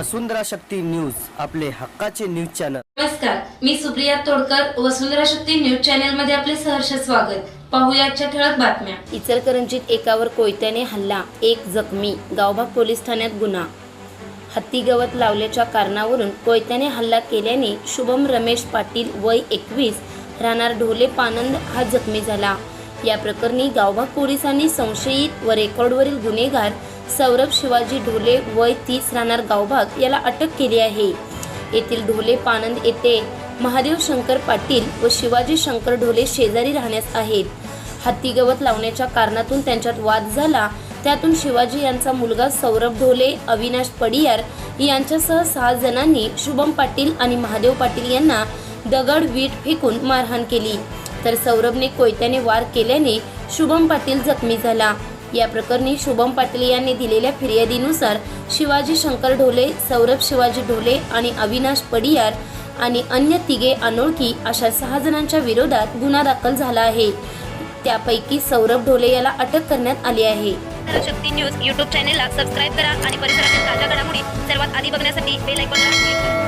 वसुंधरा Shakti news आपले हक्काचे news channel. नमस्कार मी सुप्रिया तोडकर वसुंधरा शक्ती न्यूज चॅनलमध्ये आपले सहर्ष स्वागत. पाहूया आजच्या ठळक बातम्या. इचलकरंजीत एकावर कोयत्याने हल्ला एक जखमी गावभाग पोलीस ठाण्यात गुन्हा. हत्ती गवत लावल्याच्या कारणावरून कोयत्याने हल्ला केल्याने शुभम रमेश पाटील वय एकवीस राहणार ढोले पानंद हा जखमी झाला. या प्रकरणी गावभाग पोलिसांनी संशयित व रेकॉर्डवरील गुन्हेगार सौरभ शिवाजी ढोले वय तीस राहणार गावभाग याला अटक केली आहे. येथील ढोले पानंद येथे महादेव शंकर पाटील व शिवाजी शंकर ढोले शेजारी राहण्यास आहेत. हत्ती गवत लावण्याच्या कारणातून त्यांच्यात वाद झाला. त्यातून शिवाजी यांचा मुलगा सौरभ ढोले अविनाश पडियार यांच्यासह सहा जणांनी शुभम पाटील आणि महादेव पाटील यांना दगड वीट फेकून मारहाण केली. तर सौरभने कोयत्याने वार केल्याने शुभम पाटील जखमी झाला. या प्रकरणी शुभम पाटील यांनी दिलेल्या फिर्यादीनुसार शिवाजी शंकर ढोले सौरभ शिवाजी ढोले आणि अविनाश पडियार आणि अन्य तिघे अनोळखी अशा सहा जणांच्या विरोधात गुन्हा दाखल झाला आहे. त्यापैकी सौरभ ढोले याला अटक करण्यात आली आहे. शक्ती न्यूज यूट्यूब चॅनेलला सबस्क्राईब करा आणि परिसरातील ताज्या घडामोडी सर्वात आधी बघण्यासाठी बेल आयकॉनला क्लिक करा.